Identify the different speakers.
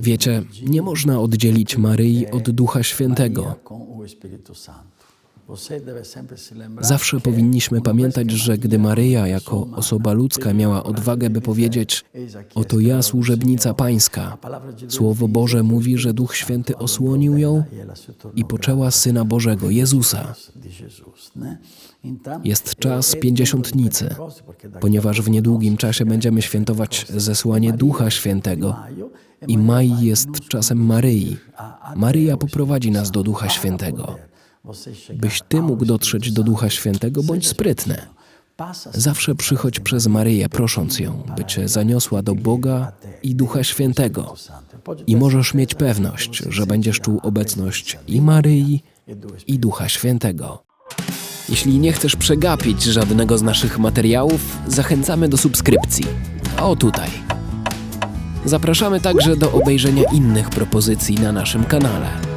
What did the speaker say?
Speaker 1: Wiecie, nie można oddzielić Maryi od Ducha Świętego. Zawsze powinniśmy pamiętać, że gdy Maryja jako osoba ludzka miała odwagę, by powiedzieć: Oto ja, służebnica Pańska, Słowo Boże mówi, że Duch Święty osłonił ją i poczęła Syna Bożego, Jezusa. Jest czas pięćdziesiątnicy, ponieważ w niedługim czasie będziemy świętować zesłanie Ducha Świętego. I maj jest czasem Maryi. Maryja poprowadzi nas do Ducha Świętego. Byś ty mógł dotrzeć do Ducha Świętego, bądź sprytny. Zawsze przychodź przez Maryję, prosząc ją, by cię zaniosła do Boga i Ducha Świętego. I możesz mieć pewność, że będziesz czuł obecność i Maryi, i Ducha Świętego. Jeśli nie chcesz przegapić żadnego z naszych materiałów, zachęcamy do subskrypcji. O tutaj. Zapraszamy także do obejrzenia innych propozycji na naszym kanale.